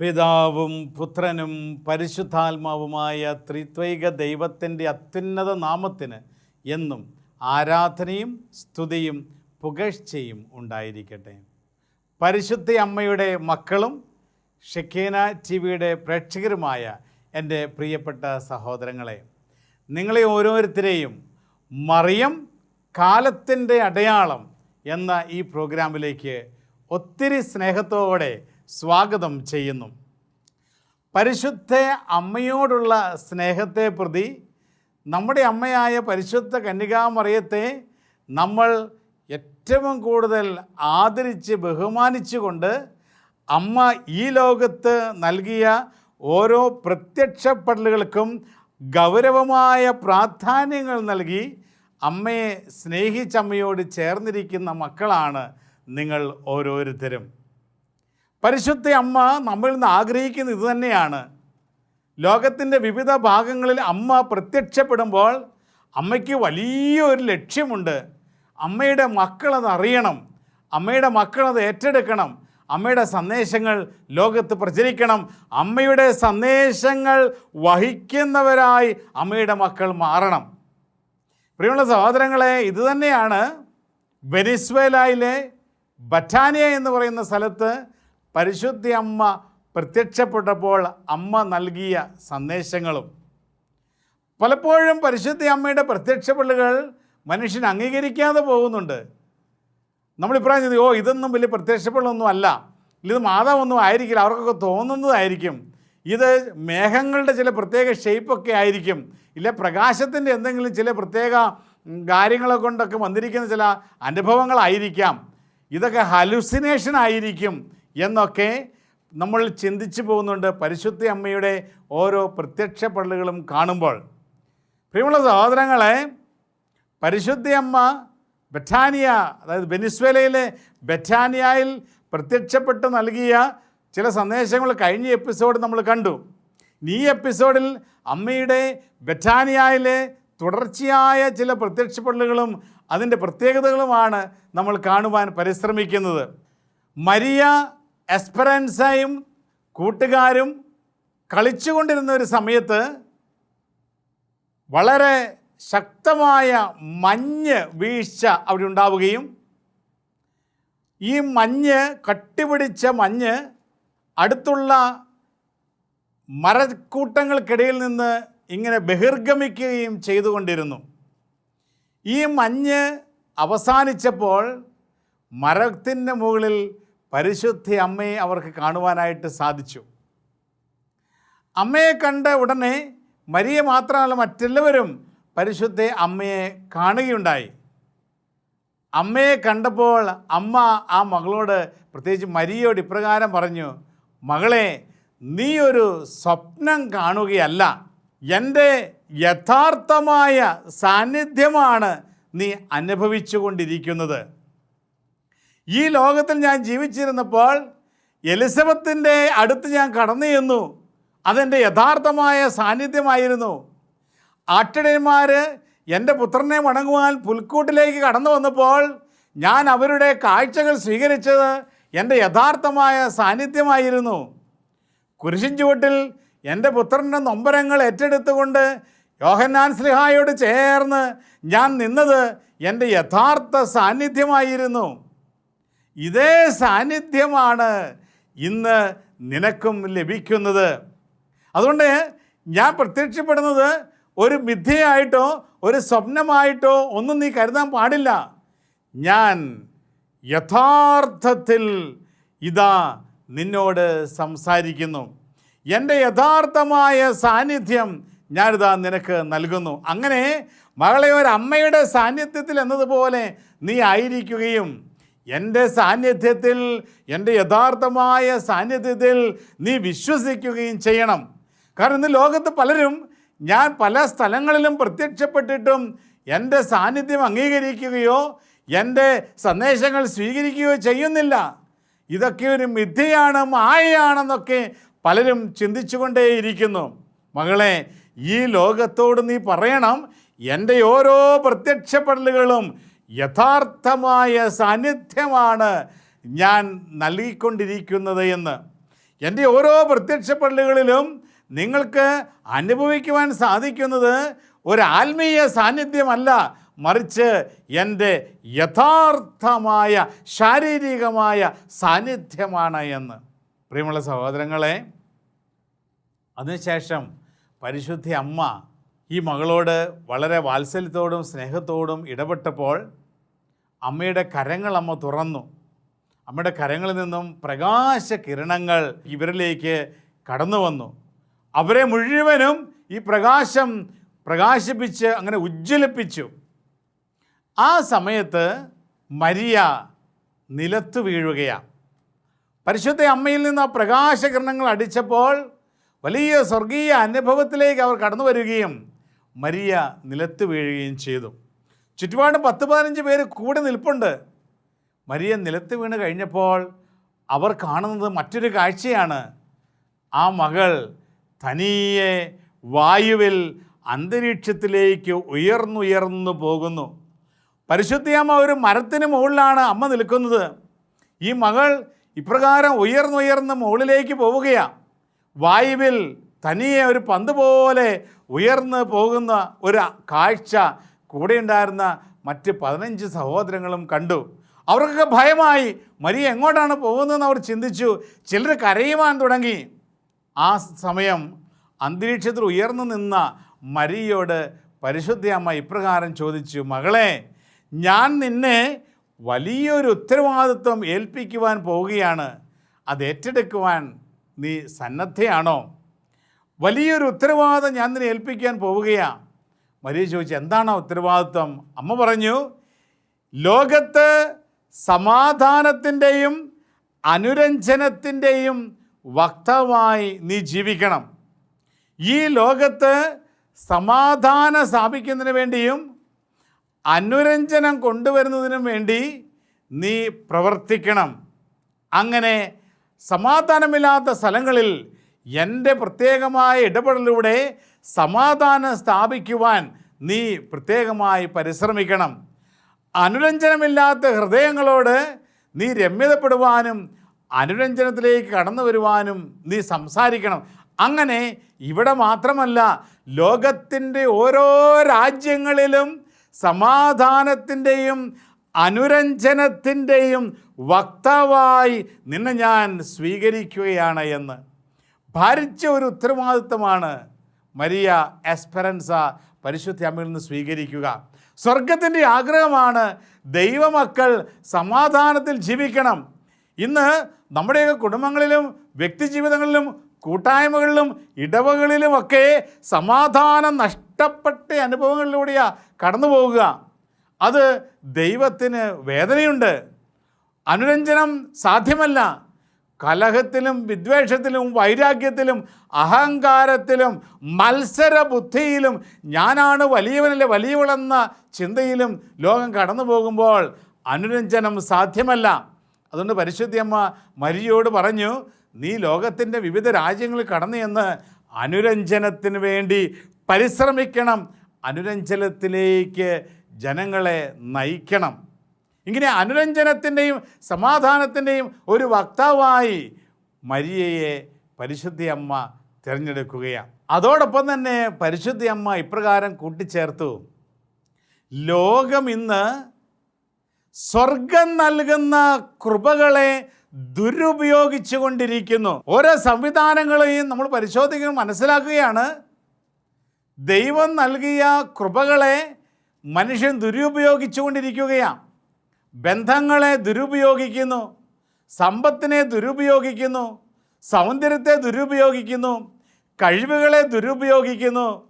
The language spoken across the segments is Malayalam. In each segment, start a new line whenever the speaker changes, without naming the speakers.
പിതാവും പുത്രനും പരിശുദ്ധാത്മാവുമായ ത്രിത്വൈക ദൈവത്തിന്റെ അത്യുന്നത നാമത്തിന് എന്നും ആരാധനയും സ്തുതിയും പുകഴ്ചയും ഉണ്ടായിരിക്കട്ടെ. പരിശുദ്ധ അമ്മയുടെ മക്കളും ഷെക്കേന ടി വിയുടെ പ്രേക്ഷകരുമായ എന്റെ പ്രിയപ്പെട്ട സഹോദരങ്ങളെ നിങ്ങളെ ഓരോരുത്തരെയും മറിയം കാലത്തിന്റെ അടയാളം എന്ന ഈ പ്രോഗ്രാമിലേക്ക് ഒത്തിരി സ്നേഹത്തോടെ സ്വാഗതം ചെയ്യുന്നു. പരിശുദ്ധ അമ്മയോടുള്ള സ്നേഹത്തെ പ്രതി നമ്മുടെ അമ്മയായ പരിശുദ്ധ കന്യകാമറിയത്തെ നമ്മൾ ഏറ്റവും കൂടുതൽ ആദരിച്ച് ബഹുമാനിച്ചുകൊണ്ട് അമ്മ ഈ ലോകത്ത് നൽകിയ ഓരോ പ്രത്യക്ഷപ്പെടലുകൾക്കും ഗൗരവമായ പ്രാധാന്യങ്ങൾ നൽകി അമ്മയെ സ്നേഹിച്ചമ്മയോട് ചേർന്നിരിക്കുന്ന മക്കളാണ് നിങ്ങൾ ഓരോരുത്തരും. പരിശുദ്ധ അമ്മ നമ്മളിൽ നിന്ന് ആഗ്രഹിക്കുന്നത് ഇതുതന്നെയാണ് ലോകത്തിന്റെ വിവിധ ഭാഗങ്ങളിൽ അമ്മ പ്രത്യക്ഷപ്പെടുമ്പോൾ അമ്മയ്ക്ക് വലിയൊരു ലക്ഷ്യമുണ്ട്. അമ്മയുടെ മക്കളത് അറിയണം. അമ്മയുടെ മക്കളത് ഏറ്റെടുക്കണം. അമ്മയുടെ സന്ദേശങ്ങൾ ലോകത്ത് പ്രചരിക്കണം. അമ്മയുടെ സന്ദേശങ്ങൾ വഹിക്കുന്നവരായി അമ്മയുടെ മക്കൾ മാറണം. പ്രിയമുള്ള സഹോദരങ്ങളെ ഇതുതന്നെയാണ് വെനിസ്വേലയിലെ ബറ്റാനിയ എന്ന് പറയുന്ന സ്ഥലത്ത് പരിശുദ്ധ അമ്മ പ്രത്യക്ഷപ്പെട്ടപ്പോൾ അമ്മ നൽകിയ സന്ദേശങ്ങളും. പലപ്പോഴും പരിശുദ്ധി അമ്മയുടെ പ്രത്യക്ഷപ്പെടലുകൾ മനുഷ്യൻ അംഗീകരിക്കാതെ പോകുന്നുണ്ട്. നമ്മളിപ്രായം ചെയ്തു ഓ ഇതൊന്നും വലിയ പ്രത്യക്ഷപ്പെടലൊന്നും അല്ല. ഇത് മാതാവൊന്നും ആയിരിക്കില്ല. അവർക്കൊക്കെ തോന്നുന്നതായിരിക്കും. ഇത് മേഘങ്ങളുടെ ചില പ്രത്യേക ഷേപ്പൊക്കെ ആയിരിക്കും. ഇല്ല പ്രകാശത്തിന്റെ എന്തെങ്കിലും ചില പ്രത്യേക കാര്യങ്ങളെ കൊണ്ടൊക്കെ വന്നിരിക്കുന്ന ചില അനുഭവങ്ങളായിരിക്കാം. ഇതൊക്കെ ഹലുസിനേഷൻ ആയിരിക്കും. എന്നൊക്കെ നമ്മൾ ചിന്തിച്ചു പോകുന്നുണ്ട് പരിശുദ്ധ അമ്മയുടെ ഓരോ പ്രത്യക്ഷ പള്ളികളും കാണുമ്പോൾ. പ്രിയമുള്ള സഹോദരങ്ങളെ പരിശുദ്ധ അമ്മ ബറ്റാനിയ അതായത് വെനിസ്വേലയിലെ ബറ്റാനിയയിൽ പ്രത്യക്ഷപ്പെട്ട് നൽകിയ ചില സന്ദേശങ്ങൾ കഴിഞ്ഞ എപ്പിസോഡ് നമ്മൾ കണ്ടു. ഈ എപ്പിസോഡിൽ അമ്മയുടെ ബറ്റാനിയയിലെ തുടർച്ചയായ ചില പ്രത്യക്ഷ പ്രത്യക്ഷപ്പെടലുകളും അതിന്റെ പ്രത്യേകതകളുമാണ് നമ്മൾ കാണുവാൻ പരിശ്രമിക്കുന്നത്. മരിയ എസ്പെറൻസയും കൂട്ടുകാരും കളിച്ചുകൊണ്ടിരുന്ന ഒരു സമയത്ത് വളരെ ശക്തമായ മഞ്ഞ് വീഴ്ച അവിടെ ഉണ്ടാവുകയും ഈ മഞ്ഞ് കട്ടിപിടിച്ച മഞ്ഞ് അടുത്തുള്ള മരക്കൂട്ടങ്ങൾക്കിടയിൽ നിന്ന് ഇങ്ങനെ ബഹിർഗമിക്കുകയും ചെയ്തുകൊണ്ടിരുന്നു. ഈ മഞ്ഞ് അവസാനിച്ചപ്പോൾ മരത്തിന്റെ മുകളിൽ പരിശുദ്ധ അമ്മയെ അവർക്ക് കാണുവാനായിട്ട് സാധിച്ചു. അമ്മയെ കണ്ട ഉടനെ മരിയെ മാത്രമല്ല മറ്റെല്ലാവരും പരിശുദ്ധ അമ്മയെ കാണുകയുണ്ടായി. അമ്മയെ കണ്ടപ്പോൾ അമ്മ ആ മകളോട് പ്രത്യേകിച്ച് മരിയോട് ഇപ്രകാരം പറഞ്ഞു മകളെ നീ ഒരു സ്വപ്നം കാണുകയല്ല. എന്റെ യഥാർത്ഥമായ സാന്നിധ്യമാണ് നീ അനുഭവിച്ചു കൊണ്ടിരിക്കുന്നത് ഈ ലോകത്തിൽ ഞാൻ ജീവിച്ചിരുന്നപ്പോൾ എലിസബത്തിന്റെ അടുത്ത് ഞാൻ കടന്നു ചെന്നു. അതെന്റെ യഥാർത്ഥമായ സാന്നിധ്യമായിരുന്നു. ആട്ടിടയന്മാർ എന്റെ പുത്രനെ വണങ്ങുവാൻ പുൽക്കൂട്ടിലേക്ക് കടന്നു വന്നപ്പോൾ ഞാൻ അവരുടെ കാഴ്ചകൾ സ്വീകരിച്ചത് എന്റെ യഥാർത്ഥമായ സാന്നിധ്യമായിരുന്നു. കുരിശിൻ ചുവട്ടിൽ എന്റെ പുത്രന്റെ നൊമ്പരങ്ങൾ ഏറ്റെടുത്തുകൊണ്ട് യോഹന്നാൻ സ്ലിഹായോട് ചേർന്ന് ഞാൻ നിന്നത് എന്റെ യഥാർത്ഥ സാന്നിധ്യമായിരുന്നു. ഇതേ സാന്നിധ്യമാണ് ഇന്ന് നിനക്കും ലഭിക്കുന്നത്. അതുകൊണ്ട് ഞാൻ പ്രത്യക്ഷപ്പെടുന്നത് ഒരു മിഥ്യയായിട്ടോ ഒരു സ്വപ്നമായിട്ടോ ഒന്നും നീ കരുതാൻ പാടില്ല. ഞാൻ യഥാർത്ഥത്തിൽ ഇതാ നിന്നോട് സംസാരിക്കുന്നു. എന്റെ യഥാർത്ഥമായ സാന്നിധ്യം ഞാനിതാ നിനക്ക് നൽകുന്നു. അങ്ങനെ മകളെ ഒരു അമ്മയുടെ സാന്നിധ്യത്തിൽ എന്നതുപോലെ നീ ആയിരിക്കുകയും എന്റെ സാന്നിധ്യത്തിൽ എന്റെ യഥാർത്ഥമായ സാന്നിധ്യത്തിൽ നീ വിശ്വസിക്കുകയും ചെയ്യണം. കാരണം ഇന്ന് ലോകത്ത് പലരും ഞാൻ പല സ്ഥലങ്ങളിലും പ്രത്യക്ഷപ്പെട്ടിട്ടും എന്റെ സാന്നിധ്യം അംഗീകരിക്കുകയോ എന്റെ സന്ദേശങ്ങൾ സ്വീകരിക്കുകയോ ചെയ്യുന്നില്ല. ഇതൊക്കെ ഒരു മിഥ്യയാണ് മായയാണെന്നൊക്കെ പലരും ചിന്തിച്ചുകൊണ്ടേയിരിക്കുന്നു. മകളെ ഈ ലോകത്തോട് നീ പറയണം എന്റെ ഓരോ പ്രത്യക്ഷപ്പെടലുകളും യഥാർത്ഥമായ സാന്നിധ്യമാണ് ഞാൻ നൽകിക്കൊണ്ടിരിക്കുന്നത് എന്ന്. എന്റെ ഓരോ പ്രത്യക്ഷപ്പെടലുകളിലും നിങ്ങൾക്ക് അനുഭവിക്കുവാൻ സാധിക്കുന്നത് ഒരു ആത്മീയ സാന്നിധ്യമല്ല. മറിച്ച് എന്റെ യഥാർത്ഥമായ ശാരീരികമായ സാന്നിധ്യമാണ് എന്ന്. പ്രിയമുള്ള സഹോദരങ്ങളെ അതിനുശേഷം പരിശുദ്ധി അമ്മ ഈ മകളോട് വളരെ വാത്സല്യത്തോടും സ്നേഹത്തോടും ഇടപെട്ടപ്പോൾ അമ്മയുടെ കരങ്ങൾ അമ്മ തുറന്നു. അമ്മയുടെ കരങ്ങളിൽ നിന്നും പ്രകാശ കിരണങ്ങൾ ഇവരിലേക്ക് കടന്നു വന്നു. അവരെ മുഴുവനും ഈ പ്രകാശം പ്രകാശിപ്പിച്ച് അങ്ങനെ ഉജ്ജ്വലിപ്പിച്ചു. ആ സമയത്ത് മരിയ നിലത്ത് വീഴുകയാണ് പരിശുദ്ധ അമ്മയിൽ നിന്ന് ആ പ്രകാശകിരണങ്ങൾ അടിച്ചപ്പോൾ വലിയ സ്വർഗീയ അനുഭവത്തിലേക്ക് അവർ കടന്നു വരികയും മരിയ നിലത്ത് വീഴുകയും ചെയ്തു. ചുറ്റുപാട് പത്ത് പതിനഞ്ച് പേര് കൂടെ നിൽപ്പുണ്ട്. മരിയ നിലത്ത് വീണ് കഴിഞ്ഞപ്പോൾ അവർ കാണുന്നത് മറ്റൊരു കാഴ്ചയാണ്. ആ മകൾ തനിയെ വായുവിൽ അന്തരീക്ഷത്തിലേക്ക് ഉയർന്നുയർന്നു പോകുന്നു. പരിശുദ്ധിയമ്മ ഒരു മരത്തിന് മുകളിലാണ് അമ്മ നിൽക്കുന്നത്. ഈ മകൾ ഇപ്രകാരം ഉയർന്നുയർന്ന് മുകളിലേക്ക് പോവുകയാണ് വായുവിൽ തനിയെ ഒരു പന്ത് പോലെ ഉയർന്ന് പോകുന്ന ഒരു കാഴ്ച കൂടെ ഉണ്ടായിരുന്ന മറ്റ് പതിനഞ്ച് സഹോദരങ്ങളും കണ്ടു. അവർക്കൊക്കെ ഭയമായി മരിയ എങ്ങോട്ടാണ് പോകുന്നതെന്ന് അവർ ചിന്തിച്ചു. ചിലർ കരയുവാൻ തുടങ്ങി. ആ സമയം അന്തരീക്ഷത്തിൽ ഉയർന്നു നിന്ന മരിയോട് പരിശുദ്ധ അമ്മ ഇപ്രകാരം ചോദിച്ചു മകളെ ഞാൻ നിന്നെ വലിയൊരു ഉത്തരവാദിത്വം ഏൽപ്പിക്കുവാൻ പോവുകയാണ്. അത് ഏറ്റെടുക്കുവാൻ നീ സന്നദ്ധയാണോ? വലിയൊരു ഉത്തരവാദിത്വം ഞാൻ നിന്നെ ഏൽപ്പിക്കാൻ പോവുകയാണ് മരിയ ചോദിച്ചു എന്താണ് ഉത്തരവാദിത്വം? അമ്മ പറഞ്ഞു ലോകത്ത് സമാധാനത്തിന്റെയും അനുരഞ്ജനത്തിന്റെയും വക്തമായി നീ ജീവിക്കണം. ഈ ലോകത്ത് സമാധാനം സ്ഥാപിക്കുന്നതിന് വേണ്ടിയും അനുരഞ്ജനം കൊണ്ടുവരുന്നതിനും വേണ്ടി നീ പ്രവർത്തിക്കണം. അങ്ങനെ സമാധാനമില്ലാത്ത സ്ഥലങ്ങളിൽ എന്റെ പ്രത്യേകമായ ഇടപെടലിലൂടെ സമാധാനം സ്ഥാപിക്കുവാൻ നീ പ്രത്യേകമായി പരിശ്രമിക്കണം. അനുരഞ്ജനമില്ലാത്ത ഹൃദയങ്ങളോട് നീ രമ്യതപ്പെടുവാനും അനുരഞ്ജനത്തിലേക്ക് കടന്നു വരുവാനും നീ സംസാരിക്കണം. അങ്ങനെ ഇവിടെ മാത്രമല്ല ലോകത്തിന്റെ ഓരോ രാജ്യങ്ങളിലും സമാധാനത്തിന്റെയും അനുരഞ്ജനത്തിന്റെയും വക്താവായി നിന്നെ ഞാൻ സ്വീകരിക്കുകയാണ് എന്ന്. ഭരിച്ച ഒരു ഉത്തരവാദിത്വമാണ് മരിയ എസ്പെറൻസ പരിശുദ്ധ അമ്മയിൽ നിന്ന് സ്വീകരിക്കുക. സ്വർഗത്തിന്റെ ആഗ്രഹമാണ് ദൈവമക്കൾ സമാധാനത്തിൽ ജീവിക്കണം. ഇന്ന് നമ്മുടെയൊക്കെ കുടുംബങ്ങളിലും വ്യക്തിജീവിതങ്ങളിലും കൂട്ടായ്മകളിലും ഇടവകളിലുമൊക്കെ സമാധാനം നഷ്ടപ്പെട്ട അനുഭവങ്ങളിലൂടെയാണ് കടന്നു പോവുക അത് ദൈവത്തിന് വേദനയുണ്ട്. അനുരഞ്ജനം സാധ്യമല്ല. കലഹത്തിലും വിദ്വേഷത്തിലും വൈരാഗ്യത്തിലും അഹങ്കാരത്തിലും മത്സര ബുദ്ധിയിലും ഞാനാണ് വലിയവനല്ലേ വലിയവളെന്ന ചിന്തയിലും ലോകം കടന്നു പോകുമ്പോൾ അനുരഞ്ജനം സാധ്യമല്ല. അതുകൊണ്ട് പരിശുദ്ധിയമ്മ മരിയോട് പറഞ്ഞു നീ ലോകത്തിന്റെ വിവിധ രാജ്യങ്ങളിൽ കടന്നു എന്ന് അനുരഞ്ജനത്തിന് വേണ്ടി പരിശ്രമിക്കണം. അനുരഞ്ജനത്തിലേക്ക് ജനങ്ങളെ നയിക്കണം. ഇങ്ങനെ അനുരഞ്ജനത്തിന്റെയും സമാധാനത്തിന്റെയും ഒരു വക്താവായി മരിയയെ പരിശുദ്ധി അമ്മ തിരഞ്ഞെടുക്കുകയാണ് അതോടൊപ്പം തന്നെ പരിശുദ്ധി അമ്മ ഇപ്രകാരം കൂട്ടിച്ചേർത്തു. ലോകം ഇന്ന് സ്വർഗം നൽകുന്ന കൃപകളെ ദുരുപയോഗിച്ചു കൊണ്ടിരിക്കുന്നു ഓരോ സംവിധാനങ്ങളെയും നമ്മൾ പരിശോധിക്കുകയും മനസ്സിലാക്കുകയാണ്. ദൈവം നൽകിയ കൃപകളെ മനുഷ്യൻ ദുരുപയോഗിച്ചു കൊണ്ടിരിക്കുകയാണ് ബന്ധങ്ങളെ ദുരുപയോഗിക്കുന്നു സമ്പത്തിനെ ദുരുപയോഗിക്കുന്നു സൗന്ദര്യത്തെ ദുരുപയോഗിക്കുന്നു കഴിവുകളെ ദുരുപയോഗിക്കുന്നു.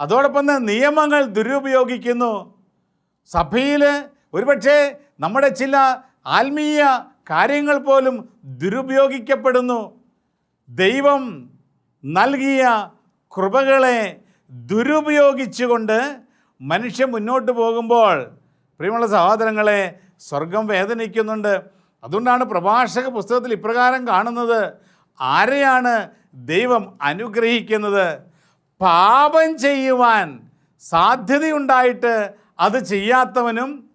അതോടൊപ്പം തന്നെ നിയമങ്ങൾ ദുരുപയോഗിക്കുന്നു. സഭയിൽ ഒരുപക്ഷെ നമ്മുടെ ചില ആത്മീയ കാര്യങ്ങൾ പോലും ദുരുപയോഗിക്കപ്പെടുന്നു. ദൈവം നൽകിയ കൃപകളെ ദുരുപയോഗിച്ചുകൊണ്ട് മനുഷ്യൻ മുന്നോട്ട് പോകുമ്പോൾ പ്രിയമുള്ള സഹോദരങ്ങളെ സ്വർഗം വേദനിക്കുന്നുണ്ട്. അതുകൊണ്ടാണ് പ്രഭാഷക പുസ്തകത്തിൽ ഇപ്രകാരം കാണുന്നത്. ആരെയാണ് ദൈവം അനുഗ്രഹിക്കുന്നത്? പാപം ചെയ്യുവാൻ സാധ്യതയുണ്ടായിട്ട് അത് ചെയ്യാത്തവനും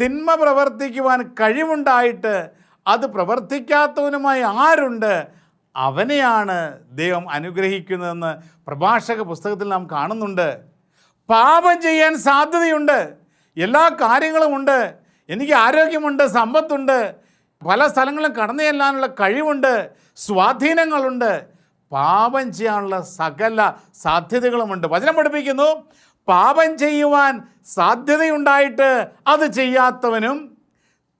തിന്മ പ്രവർത്തിക്കുവാൻ കഴിവുണ്ടായിട്ട് അത് പ്രവർത്തിക്കാത്തവനുമായി ആരുണ്ട്? അവനെയാണ് ദൈവം അനുഗ്രഹിക്കുന്നതെന്ന് പ്രഭാഷക പുസ്തകത്തിൽ നാം കാണുന്നുണ്ട്. പാപം ചെയ്യാൻ സാധ്യതയുണ്ട്. എല്ലാ കാര്യങ്ങളുമുണ്ട് എനിക്ക് ആരോഗ്യമുണ്ട് സമ്പത്തുണ്ട് പല സ്ഥലങ്ങളും കടന്നു ചെല്ലാനുള്ള കഴിവുണ്ട് സ്വാധീനങ്ങളുണ്ട് പാപം ചെയ്യാനുള്ള സകല സാധ്യതകളുമുണ്ട്. വചനം പഠിപ്പിക്കുന്നു പാപം ചെയ്യുവാൻ സാധ്യതയുണ്ടായിട്ട് അത് ചെയ്യാത്തവനും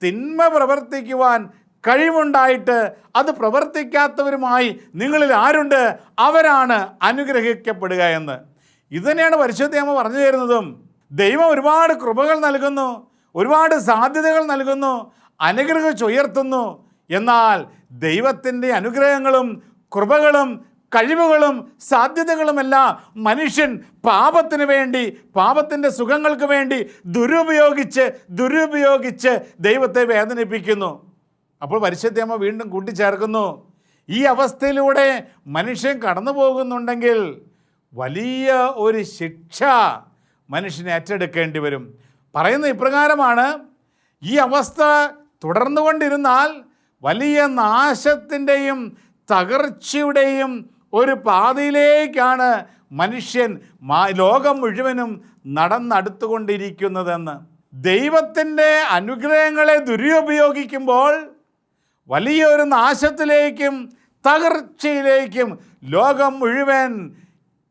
തിന്മ പ്രവർത്തിക്കുവാൻ കഴിവുണ്ടായിട്ട് അത് പ്രവർത്തിക്കാത്തവരുമായി നിങ്ങളിൽ ആരുണ്ട്? അവരാണ് അനുഗ്രഹിക്കപ്പെടുക എന്ന്. ഇതുതന്നെയാണ് പരിശുദ്ധ അമ്മ പറഞ്ഞു തരുന്നതും ദൈവം ഒരുപാട് കൃപകൾ നൽകുന്നു. ഒരുപാട് സാധ്യതകൾ നൽകുന്നു അനുഗ്രഹിച്ചുയർത്തുന്നു എന്നാൽ ദൈവത്തിന്റെ അനുഗ്രഹങ്ങളും കൃപകളും കഴിവുകളും സാധ്യതകളുമെല്ലാം മനുഷ്യൻ പാപത്തിന് വേണ്ടി പാപത്തിന്റെ സുഖങ്ങൾക്ക് വേണ്ടി ദുരുപയോഗിച്ച് ദുരുപയോഗിച്ച് ദൈവത്തെ വേദനിപ്പിക്കുന്നു. അപ്പോൾ പരിശുദ്ധമ്മ വീണ്ടും കൂട്ടിച്ചേർക്കുന്നു. ഈ അവസ്ഥയിലൂടെ മനുഷ്യൻ കടന്നു പോകുന്നുണ്ടെങ്കിൽ വലിയ ഒരു ശിക്ഷ മനുഷ്യനെ ഏറ്റെടുക്കേണ്ടി വരും. പറയുന്ന ഇപ്രകാരമാണ് ഈ അവസ്ഥ തുടർന്നുകൊണ്ടിരുന്നാൽ വലിയ നാശത്തിന്റെയും തകർച്ചയുടെയും ഒരു പാതയിലേക്കാണ് മനുഷ്യൻ ലോകം മുഴുവനും നടന്നടുത്തുകൊണ്ടിരിക്കുന്നതെന്ന്. ദൈവത്തിന്റെ അനുഗ്രഹങ്ങളെ ദുരുപയോഗിക്കുമ്പോൾ വലിയൊരു നാശത്തിലേക്കും തകർച്ചയിലേക്കും ലോകം മുഴുവൻ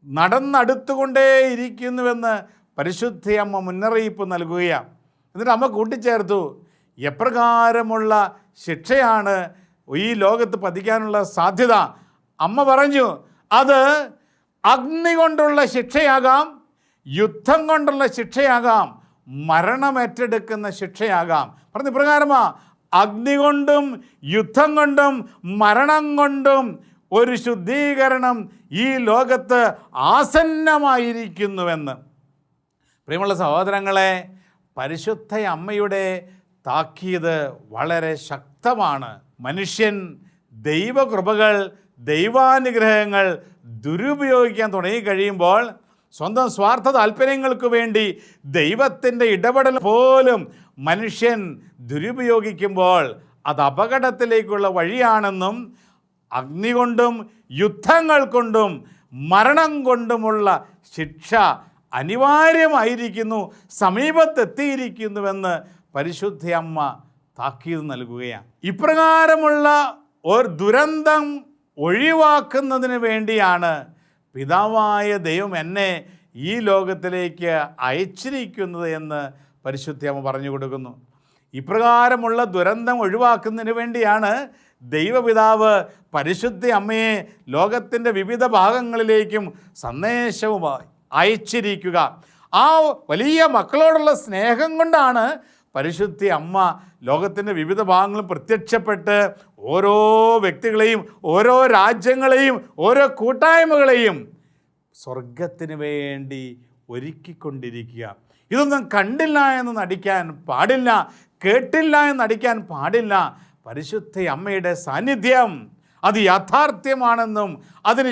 നടന്നടുത്തുകൊണ്ടേയിരിക്കുന്നുവെന്ന് പരിശുദ്ധയമ്മ മുന്നറിയിപ്പ് നൽകുകയാണ്. എന്നിട്ട് അമ്മ കൂട്ടിച്ചേർത്തു. എപ്രകാരമുള്ള ശിക്ഷയാണ് ഈ ലോകത്ത് പതിക്കാനുള്ള സാധ്യത? അമ്മ പറഞ്ഞു അത് അഗ്നി കൊണ്ടുള്ള ശിക്ഷയാകാം യുദ്ധം കൊണ്ടുള്ള ശിക്ഷയാകാം മരണമേറ്റെടുക്കുന്ന ശിക്ഷയാകാം. പറഞ്ഞ ഇപ്രകാരമാ അഗ്നി കൊണ്ടും യുദ്ധം കൊണ്ടും മരണം കൊണ്ടും ഒരു ശുദ്ധീകരണം ഈ ലോകത്ത് ആസന്നമായിരിക്കുന്നുവെന്ന്. പ്രിയമുള്ള സഹോദരങ്ങളെ പരിശുദ്ധ അമ്മയുടെ താക്കീത് വളരെ ശക്തമാണ്. മനുഷ്യൻ ദൈവകൃപകൾ ദൈവാനുഗ്രഹങ്ങൾ ദുരുപയോഗിക്കാൻ തുടങ്ങി കഴിയുമ്പോൾ സ്വന്തം സ്വാർത്ഥ താല്പര്യങ്ങൾക്ക് വേണ്ടി ദൈവത്തിന്റെ ഇടപെടൽ പോലും മനുഷ്യൻ ദുരുപയോഗിക്കുമ്പോൾ അത് അപകടത്തിലേക്കുള്ള വഴിയാണെന്നും അഗ്നി കൊണ്ടും യുദ്ധങ്ങൾ കൊണ്ടും മരണം കൊണ്ടുമുള്ള ശിക്ഷ അനിവാര്യമായിരിക്കുന്നു സമീപത്തെത്തിയിരിക്കുന്നുവെന്ന് പരിശുദ്ധ അമ്മ താക്കീത് നൽകുകയാണ്. ഇപ്രകാരമുള്ള ഒരു ദുരന്തം ഒഴിവാക്കുന്നതിന് വേണ്ടിയാണ് പിതാവായ ദൈവം എന്നെ ഈ ലോകത്തിലേക്ക് അയച്ചിരിക്കുന്നത് എന്ന് പരിശുദ്ധ അമ്മ പറഞ്ഞു കൊടുക്കുന്നു. ഇപ്രകാരമുള്ള ദുരന്തം ഒഴിവാക്കുന്നതിന് വേണ്ടിയാണ് ദൈവപിതാവ് പരിശുദ്ധ അമ്മയെ ലോകത്തിന്റെ വിവിധ ഭാഗങ്ങളിലേക്കും സന്ദേശവുമായി അയച്ചിരിക്കുക. ആ വലിയ മക്കളോടുള്ള സ്നേഹം കൊണ്ടാണ് പരിശുദ്ധി അമ്മ ലോകത്തിന്റെ വിവിധ ഭാഗങ്ങളും പ്രത്യക്ഷപ്പെട്ട് ഓരോ വ്യക്തികളെയും ഓരോ രാജ്യങ്ങളെയും ഓരോ കൂട്ടായ്മകളെയും സ്വർഗത്തിന് വേണ്ടി ഒരുക്കിക്കൊണ്ടിരിക്കുക. ഇതൊന്നും കണ്ടില്ല എന്ന് നടിക്കാൻ പാടില്ല കേട്ടില്ല എന്ന് നടിക്കാൻ പാടില്ല. പരിശുദ്ധ അമ്മയുടെ സാന്നിധ്യം അത് യാഥാർത്ഥ്യമാണെന്നും അതിന്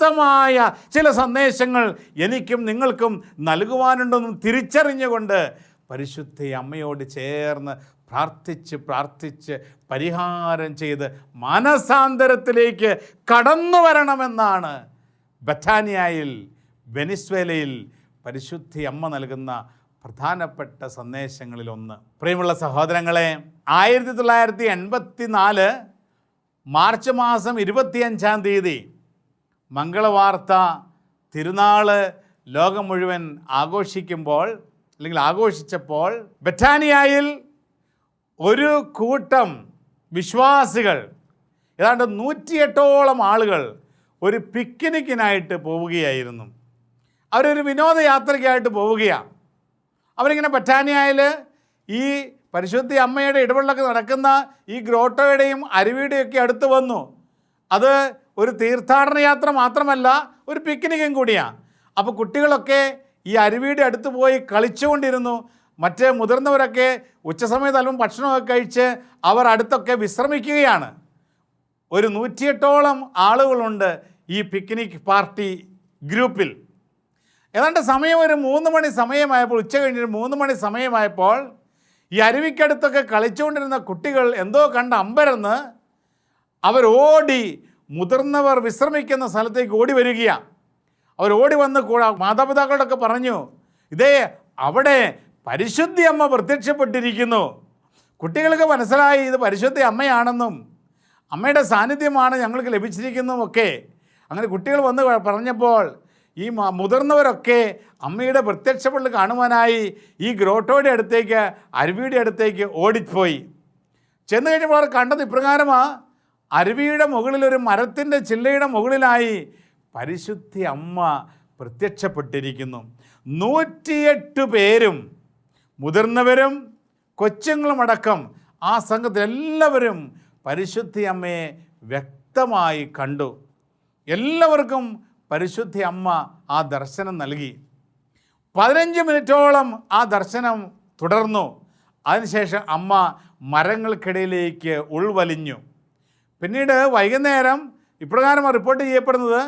ശക്തമായ ചില സന്ദേശങ്ങൾ എനിക്കും നിങ്ങൾക്കും നൽകുവാനുണ്ടെന്നും തിരിച്ചറിഞ്ഞുകൊണ്ട് പരിശുദ്ധ അമ്മയോട് ചേർന്ന് പ്രാർത്ഥിച്ച് പ്രാർത്ഥിച്ച് പരിഹാരം ചെയ്ത് മനസാന്തരത്തിലേക്ക് കടന്നു വരണമെന്നാണ് ബറ്റാനിയയിൽ വെനിസ്വേലയിൽ പരിശുദ്ധി അമ്മ നൽകുന്ന പ്രധാനപ്പെട്ട സന്ദേശങ്ങളിലൊന്ന്. പ്രിയമുള്ള സഹോദരങ്ങളെ ആയിരത്തി തൊള്ളായിരത്തി എൺപത്തി നാല് മാർച്ച് മാസം ഇരുപത്തിയഞ്ചാം തീയതി മംഗളവാർത്ത തിരുനാൾ ലോകം മുഴുവൻ ആഘോഷിക്കുമ്പോൾ അല്ലെങ്കിൽ ആഘോഷിച്ചപ്പോൾ ബറ്റാനിയായിൽ ഒരു കൂട്ടം വിശ്വാസികൾ ഏതാണ്ട് നൂറ്റിയെട്ടോളം ആളുകൾ ഒരു പിക്നിക്കിനായിട്ട് പോവുകയായിരുന്നു. അവരൊരു വിനോദയാത്രയ്ക്കായിട്ട് പോവുകയാണ്. അവരിങ്ങനെ ബറ്റാനിയായിൽ ഈ പരിശുദ്ധി അമ്മയുടെ ഇടപെടലൊക്കെ നടക്കുന്ന ഈ ഗ്രോട്ടോയുടെയും അരുവിയുടെയൊക്കെ അടുത്ത് വന്നു. അത് ഒരു തീർത്ഥാടന യാത്ര മാത്രമല്ല ഒരു പിക്നിക്കും കൂടിയാണ് അപ്പോൾ കുട്ടികളൊക്കെ ഈ അരുവിയുടെ അടുത്ത് പോയി കളിച്ചുകൊണ്ടിരുന്നു. മറ്റേ മുതിർന്നവരൊക്കെ ഉച്ചസമയത്ത് അല്പം ഭക്ഷണമൊക്കെ കഴിച്ച് അവർ അടുത്തൊക്കെ വിശ്രമിക്കുകയാണ്. ഒരു നൂറ്റിയെട്ടോളം ആളുകളുണ്ട് ഈ പിക്നിക് പാർട്ടി ഗ്രൂപ്പിൽ. ഏതാണ്ട് സമയം ഒരു മൂന്ന് മണി സമയമായപ്പോൾ ഉച്ച കഴിഞ്ഞൊരു മൂന്ന് മണി സമയമായപ്പോൾ ഈ അരുവിക്കടുത്തൊക്കെ കളിച്ചുകൊണ്ടിരുന്ന കുട്ടികൾ എന്തോ കണ്ട് അമ്പരന്ന് അവരോടി മുതിർന്നവർ വിശ്രമിക്കുന്ന സ്ഥലത്തേക്ക് ഓടി വരികയാണ് അവർ ഓടി വന്ന് കൂടാ മാതാപിതാക്കളൊക്കെ പറഞ്ഞു ഇതേ അവിടെ പരിശുദ്ധി അമ്മ പ്രത്യക്ഷപ്പെട്ടിരിക്കുന്നു. കുട്ടികൾക്ക് മനസ്സിലായി ഇത് പരിശുദ്ധി അമ്മയാണെന്നും അമ്മയുടെ സാന്നിധ്യമാണ് ഞങ്ങൾക്ക് ലഭിച്ചിരിക്കുന്നതുമൊക്കെ അങ്ങനെ കുട്ടികൾ വന്ന് പറഞ്ഞപ്പോൾ ഈ മുതിർന്നവരൊക്കെ അമ്മയുടെ പ്രത്യക്ഷപ്പെടൽ കാണുവാനായി ഈ ഗ്രോട്ടോയുടെ അടുത്തേക്ക് അരുവിയുടെ അടുത്തേക്ക് ഓടിപ്പോയി. ചെന്ന് കഴിഞ്ഞപ്പോൾ അവർ കണ്ടത് ഇപ്രകാരമാ അരുവിയുടെ മുകളിൽ ഒരു മരത്തിന്റെ ചില്ലയുടെ മുകളിലായി പരിശുദ്ധി അമ്മ പ്രത്യക്ഷപ്പെട്ടിരിക്കുന്നു. നൂറ്റിയെട്ട് പേരും മുതിർന്നവരും കൊച്ചുങ്ങളുമടക്കം ആ സംഘത്തിൽ എല്ലാവരും പരിശുദ്ധി അമ്മയെ വ്യക്തമായി കണ്ടു. എല്ലാവർക്കും പരിശുദ്ധി അമ്മ ആ ദർശനം നൽകി. പതിനഞ്ച് മിനിറ്റോളം ആ ദർശനം തുടർന്നു. അതിനുശേഷം അമ്മ മരങ്ങൾക്കിടയിലേക്ക് ഉൾവലിഞ്ഞു. പിന്നീട് വൈകുന്നേരം ഇപ്രകാരം റിപ്പോർട്ട് ചെയ്യപ്പെടുന്നത്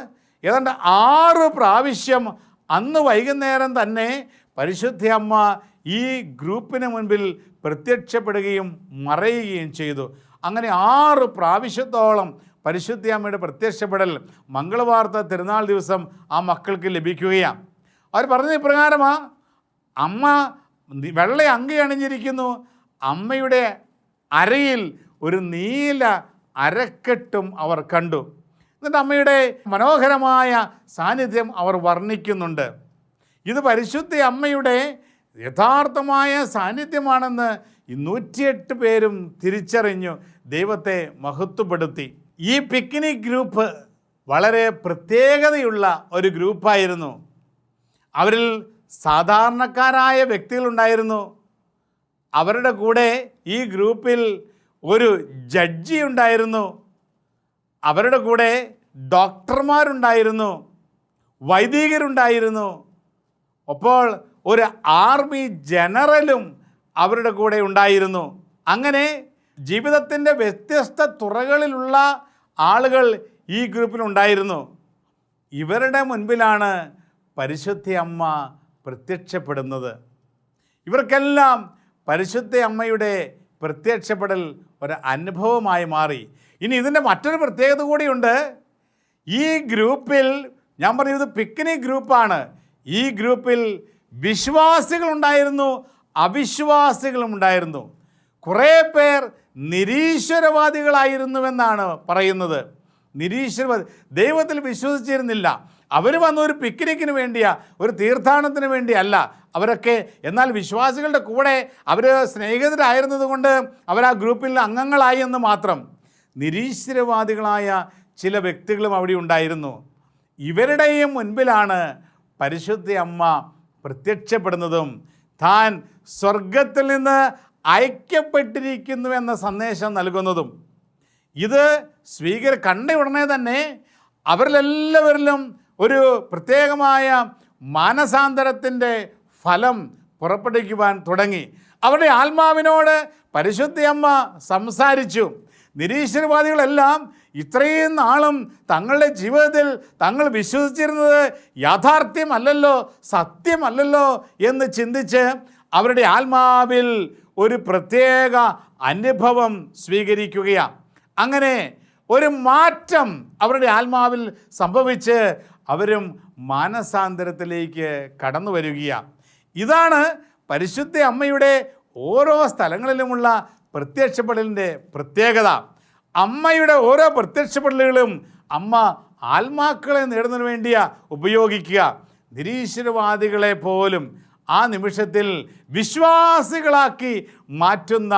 ഏതാണ്ട് ആറ് പ്രാവശ്യം അന്ന് വൈകുന്നേരം തന്നെ പരിശുദ്ധ അമ്മ ഈ ഗ്രൂപ്പിന് മുൻപിൽ പ്രത്യക്ഷപ്പെടുകയും മറയുകയും ചെയ്തു. അങ്ങനെ ആറ് പ്രാവശ്യത്തോളം പരിശുദ്ധ അമ്മയുടെ പ്രത്യക്ഷപ്പെടൽ മംഗളവാർത്ത തിരുനാൾ ദിവസം ആ മക്കൾക്ക് ലഭിക്കുകയാണ്. അവർ പറഞ്ഞത് ഇപ്രകാരമാ അമ്മ വെള്ള അങ്കി അണിഞ്ഞിരിക്കുന്നു. അമ്മയുടെ അരയിൽ ഒരു നീല അരക്കെട്ടും അവർ കണ്ടു. എന്നിട്ട് അമ്മയുടെ മനോഹരമായ സാന്നിധ്യം അവർ വർണിക്കുന്നുണ്ട്. ഇത് പരിശുദ്ധ അമ്മയുടെ യഥാർത്ഥമായ സാന്നിധ്യമാണെന്ന് നൂറ്റിയെട്ട് പേരും തിരിച്ചറിഞ്ഞു. ദൈവത്തെ മഹത്വപ്പെടുത്തി. ഈ പിക്നിക് ഗ്രൂപ്പ് വളരെ പ്രത്യേകതയുള്ള ഒരു ഗ്രൂപ്പായിരുന്നു അവരിൽ സാധാരണക്കാരായ വ്യക്തികളുണ്ടായിരുന്നു. അവരുടെ കൂടെ ഈ ഗ്രൂപ്പിൽ ഒരു ജഡ്ജി ഉണ്ടായിരുന്നു. അവരുടെ കൂടെ ഡോക്ടർമാരുണ്ടായിരുന്നു. വൈദികരുണ്ടായിരുന്നു. അപ്പോൾ ഒരു ആർമി ജനറലും അവരുടെ കൂടെ ഉണ്ടായിരുന്നു. അങ്ങനെ ജീവിതത്തിന്റെ വ്യത്യസ്ത തുറകളിലുള്ള ആളുകൾ ഈ ഗ്രൂപ്പിലുണ്ടായിരുന്നു ഇവരുടെ മുൻപിലാണ് പരിശുദ്ധി അമ്മ പ്രത്യക്ഷപ്പെടുന്നത്. ഇവർക്കെല്ലാം പരിശുദ്ധ അമ്മയുടെ പ്രത്യക്ഷപ്പെടൽ ഒരു അനുഭവമായി മാറി. ഇനി ഇതിന്റെ മറ്റൊരു പ്രത്യേകത കൂടിയുണ്ട്. ഈ ഗ്രൂപ്പിൽ ഞാൻ പറഞ്ഞത് പിക്നിക് ഗ്രൂപ്പാണ്. ഈ ഗ്രൂപ്പിൽ വിശ്വാസികളുണ്ടായിരുന്നു അവിശ്വാസികളും ഉണ്ടായിരുന്നു. കുറേ പേർ നിരീശ്വരവാദികളായിരുന്നുവെന്നാണ് പറയുന്നത്. നിരീശ്വരവാദി ദൈവത്തിൽ വിശ്വസിച്ചിരുന്നില്ല. അവർ വന്ന ഒരു പിക്നിക്കിന് വേണ്ടിയാ ഒരു തീർത്ഥാടനത്തിന് വേണ്ടിയല്ല അവരൊക്കെ. എന്നാൽ വിശ്വാസികളുടെ കൂടെ അവർ സ്നേഹിതരായിരുന്നതുകൊണ്ട് അവർ ആ ഗ്രൂപ്പിൽ അംഗങ്ങളായി എന്ന് മാത്രം. നിരീശ്വരവാദികളായ ചില വ്യക്തികളും അവിടെ ഉണ്ടായിരുന്നു. ഇവരുടെയും മുൻപിലാണ് പരിശുദ്ധ അമ്മ പ്രത്യക്ഷപ്പെടുന്നതും. താൻ സ്വർഗത്തിൽ നിന്ന് ഐക്യപ്പെട്ടിരിക്കുന്നു എന്ന സന്ദേശം നൽകുന്നതും. ഇത് സ്വീകര കണ്ട ഉടനെ തന്നെ അവരിലെല്ലാവരിലും ഒരു പ്രത്യേകമായ മാനസാന്തരത്തിന്റെ ഫലം പുറപ്പെടുവിക്കുവാൻ തുടങ്ങി. അവരുടെ ആത്മാവിനോട് പരിശുദ്ധ അമ്മ സംസാരിച്ചു. നിരീശ്വരവാദികളെല്ലാം ഇത്രയും നാളും തങ്ങളുടെ ജീവിതത്തിൽ തങ്ങൾ വിശ്വസിച്ചിരുന്നത് യാഥാർത്ഥ്യമല്ലല്ലോ സത്യമല്ലല്ലോ എന്ന് ചിന്തിച്ച് അവരുടെ ആത്മാവിൽ ഒരു പ്രത്യേക അനുഭവം സ്വീകരിക്കുകയാണ് അങ്ങനെ ഒരു മാറ്റം അവരുടെ ആത്മാവിൽ സംഭവിച്ച് അവരും മാനസാന്തരത്തിലേക്ക് കടന്നു വരികയാണ് ഇതാണ് പരിശുദ്ധ അമ്മയുടെ ഓരോ സ്ഥലങ്ങളിലുമുള്ള പ്രത്യക്ഷപ്പെടലിന്റെ പ്രത്യേകത. അമ്മയുടെ ഓരോ പ്രത്യക്ഷപ്പെടലുകളും അമ്മ ആത്മാക്കളെ നേടുന്നതിന് വേണ്ടിയ ഉപയോഗിക്കുക. നിരീശ്വരവാദികളെ പോലും ആ നിമിഷത്തിൽ വിശ്വാസികളാക്കി മാറ്റുന്ന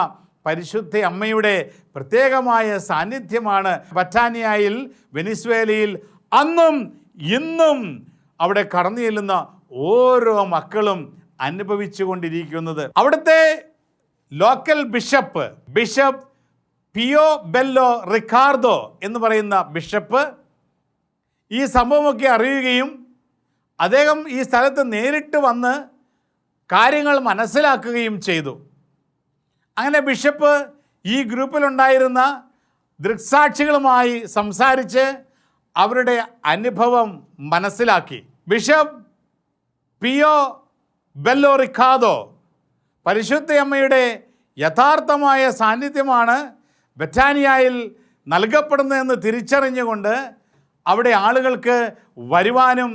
പരിശുദ്ധ അമ്മയുടെ പ്രത്യേകമായ സാന്നിധ്യമാണ് പറ്റാനിയായിൽ വെനിസ്വേലയിൽ അന്നും ഇന്നും അവിടെ കടന്നു ചെല്ലുന്ന ഓരോ മക്കളും അനുഭവിച്ചു കൊണ്ടിരിക്കുന്നത്. അവിടുത്തെ local bishop bishop Pio Bello Ricardo എന്ന് പറയുന്ന ബിഷപ്പ് ഈ സംഭവമൊക്കെ അറിയുകയും അദ്ദേഹം ഈ സ്ഥലത്ത് നേരിട്ട് വന്ന് കാര്യങ്ങൾ മനസ്സിലാക്കുകയും ചെയ്തു. അങ്ങനെ ബിഷപ്പ് ഈ ഗ്രൂപ്പിലുണ്ടായിരുന്ന ദൃക്സാക്ഷികളുമായി സംസാരിച്ച് അവരുടെ അനുഭവം മനസ്സിലാക്കി. ബിഷപ്പ് പിയോ ബെല്ലോ റിക്കാദോ പരിശുദ്ധയമ്മയുടെ യഥാർത്ഥമായ സാന്നിധ്യമാണ് ബറ്റാനിയായിൽ നൽകപ്പെടുന്നതെന്ന് തിരിച്ചറിഞ്ഞുകൊണ്ട് അവിടെ ആളുകൾക്ക് വരുവാനും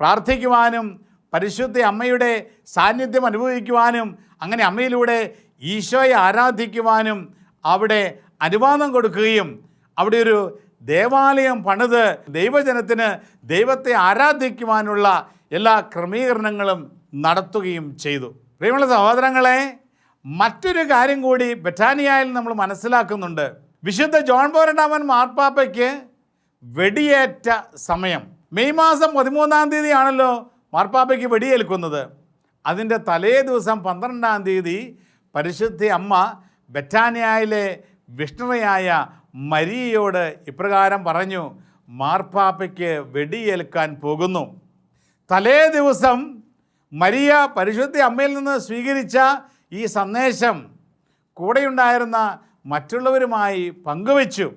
പ്രാർത്ഥിക്കുവാനും പരിശുദ്ധ അമ്മയുടെ സാന്നിധ്യം അനുഭവിക്കുവാനും അങ്ങനെ അമ്മയിലൂടെ ഈശോയെ ആരാധിക്കുവാനും അവിടെ അനുവാദം കൊടുക്കുകയും അവിടെ ഒരു ദേവാലയം പണിത് ദൈവജനത്തിന് ദൈവത്തെ ആരാധിക്കുവാനുള്ള എല്ലാ ക്രമീകരണങ്ങളും നടത്തുകയും ചെയ്തു. പ്രിയമുള്ള സഹോദരങ്ങളെ മറ്റൊരു കാര്യം കൂടി ബറ്റാനിയായിൽ നമ്മൾ മനസ്സിലാക്കുന്നുണ്ട്. വിശുദ്ധ ജോൺ പോരണ്ടാമൻ മാർപ്പാപ്പയ്ക്ക് വെടിയേറ്റ സമയം. മെയ് മാസം പതിമൂന്നാം തീയതിയാണല്ലോ മാർപ്പാപ്പയ്ക്ക് വെടിയേൽക്കുന്നത്. അതിന്റെ തലേ ദിവസം പന്ത്രണ്ടാം തീയതി പരിശുദ്ധി അമ്മ ബറ്റാനിയായിലെ വിഷ്ണുറയായ മരിയയോട് ഇപ്രകാരം പറഞ്ഞു മാർപ്പാപ്പയ്ക്ക് വെടിയേൽക്കാൻ പോകുന്നു. തലേ ദിവസം മരിയ പരിശുദ്ധ അമ്മയിൽ നിന്ന് സ്വീകരിച്ച ഈ സന്ദേശം കൂടെയുണ്ടായിരുന്ന മറ്റുള്ളവരുമായി പങ്കുവച്ചു.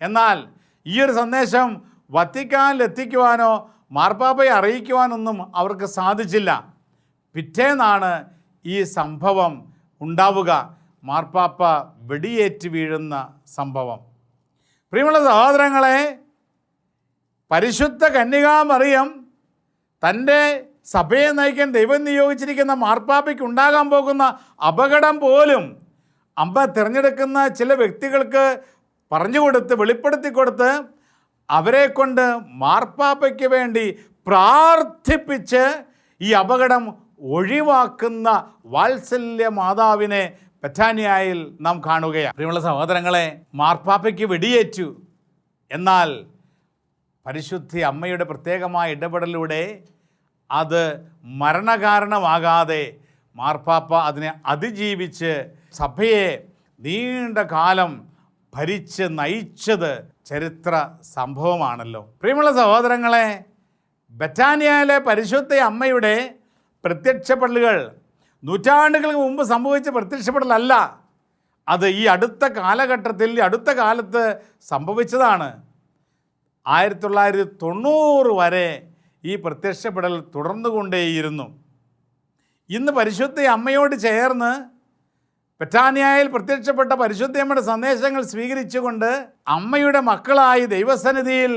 എന്നാൽ ഈ ഒരു സന്ദേശം വത്തിക്കാനിൽ എത്തിക്കുവാനോ മാർപ്പാപ്പയെ അറിയിക്കുവാനൊന്നും അവർക്ക് സാധിച്ചില്ല. പിറ്റേന്നാണ് ഈ സംഭവം ഉണ്ടാവുക. മാർപ്പാപ്പ വെടിയേറ്റ് വീഴുന്ന സംഭവം. പ്രിയമുള്ള സഹോദരങ്ങളെ പരിശുദ്ധ കന്യകാമറിയം തന്റെ സഭയെ നയിക്കാൻ ദൈവം നിയോഗിച്ചിരിക്കുന്ന മാർപ്പാപ്പയ്ക്ക് ഉണ്ടാകാൻ പോകുന്ന അപകടം പോലും അമ്പ തിരഞ്ഞെടുക്കുന്ന ചില വ്യക്തികൾക്ക് പറഞ്ഞു കൊടുത്ത് വെളിപ്പെടുത്തി കൊടുത്ത് അവരെ കൊണ്ട് മാർപ്പാപ്പയ്ക്ക് വേണ്ടി പ്രാർത്ഥിപ്പിച്ച് ഈ അപകടം ഒഴിവാക്കുന്ന വാത്സല്യ മാതാവിനെ പെറ്റാനിയായിൽ നാം കാണുകയാണ്. പ്രിയമുള്ള സഹോദരങ്ങളെ മാർപ്പാപ്പയ്ക്ക് വെടിയേറ്റു. എന്നാൽ പരിശുദ്ധി അമ്മയുടെ പ്രത്യേകമായ ഇടപെടലിലൂടെ അത് മരണകാരണമാകാതെ മാർപ്പാപ്പ അതിനെ അതിജീവിച്ച് സഭയെ നീണ്ട കാലം ഭരിച്ച് നയിച്ചത് ചരിത്ര സംഭവമാണല്ലോ. പ്രിയമുള്ള സഹോദരങ്ങളെ ബറ്റാനിയയിലെ പരിശുദ്ധ അമ്മയുടെ പ്രത്യക്ഷപ്പെടലുകൾ നൂറ്റാണ്ടുകൾക്ക് മുമ്പ് സംഭവിച്ച പ്രത്യക്ഷപ്പെടലല്ല. അത് ഈ അടുത്ത കാലഘട്ടത്തിൽ അടുത്ത കാലത്ത് സംഭവിച്ചതാണ്. ആയിരത്തി തൊള്ളായിരത്തി തൊണ്ണൂറ് വരെ ഈ പ്രത്യക്ഷപ്പെടൽ തുടർന്നുകൊണ്ടേയിരുന്നു. ഇന്ന് പരിശുദ്ധ അമ്മയോട് ചേർന്ന് പെറ്റാനിയായിൽ പ്രത്യക്ഷപ്പെട്ട പരിശുദ്ധയമ്മയുടെ സന്ദേശങ്ങൾ സ്വീകരിച്ചുകൊണ്ട് അമ്മയുടെ മക്കളായി ദൈവസന്നിധിയിൽ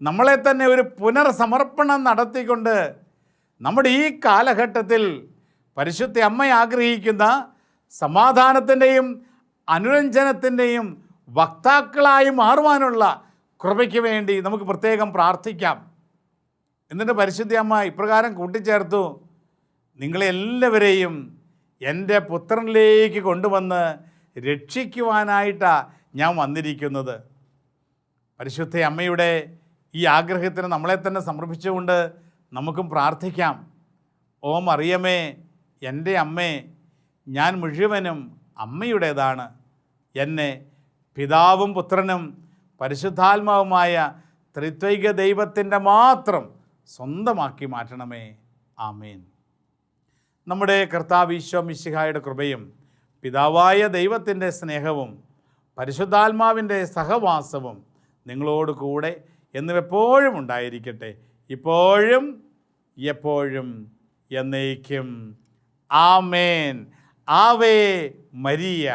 നമ്മളെ തന്നെ ഒരു പുനർസമർപ്പണം നടത്തിക്കൊണ്ട് നമ്മുടെ ഈ കാലഘട്ടത്തിൽ പരിശുദ്ധ അമ്മ ആഗ്രഹിക്കുന്ന സമാധാനത്തിന്റെയും അനുരഞ്ജനത്തിന്റെയും വക്താക്കളായി മാറുവാനുള്ള കൃപയ്ക്ക് വേണ്ടി നമുക്ക് പ്രത്യേകം പ്രാർത്ഥിക്കാം. എന്നിട്ട് പരിശുദ്ധ അമ്മ ഇപ്രകാരം കൂട്ടിച്ചേർത്തു നിങ്ങളെല്ലാവരെയും എന്റെ പുത്രനിലേക്ക് കൊണ്ടുവന്ന് രക്ഷിക്കുവാനായിട്ടാണ് ഞാൻ വന്നിരിക്കുന്നത്. പരിശുദ്ധ അമ്മയുടെ ഈ ആഗ്രഹത്തിന് നമ്മളെ തന്നെ സമർപ്പിച്ചുകൊണ്ട് നമുക്കും പ്രാർത്ഥിക്കാം. ഓം അറിയമേ എന്റെ അമ്മേ ഞാൻ മുഴുവനും അമ്മയുടേതാണ്. എന്നെ പിതാവും പുത്രനും പരിശുദ്ധാത്മാവുമായ ത്രിത്വൈക ദൈവത്തിന്റെ മാത്രം സ്വന്തമാക്കി മാറ്റണമേ. ആമേൻ. നമ്മുടെ കർത്താവ് ഈശോ മിശിഹായുടെ കൃപയും പിതാവായ ദൈവത്തിന്റെ സ്നേഹവും പരിശുദ്ധാത്മാവിന്റെ സഹവാസവും നിങ്ങളോട് കൂടെ എന്നിവെപ്പോഴും ഉണ്ടായിരിക്കട്ടെ. ഇപ്പോഴും എപ്പോഴും എന്നേക്കും. ആമേൻ. ആവേ മരിയ.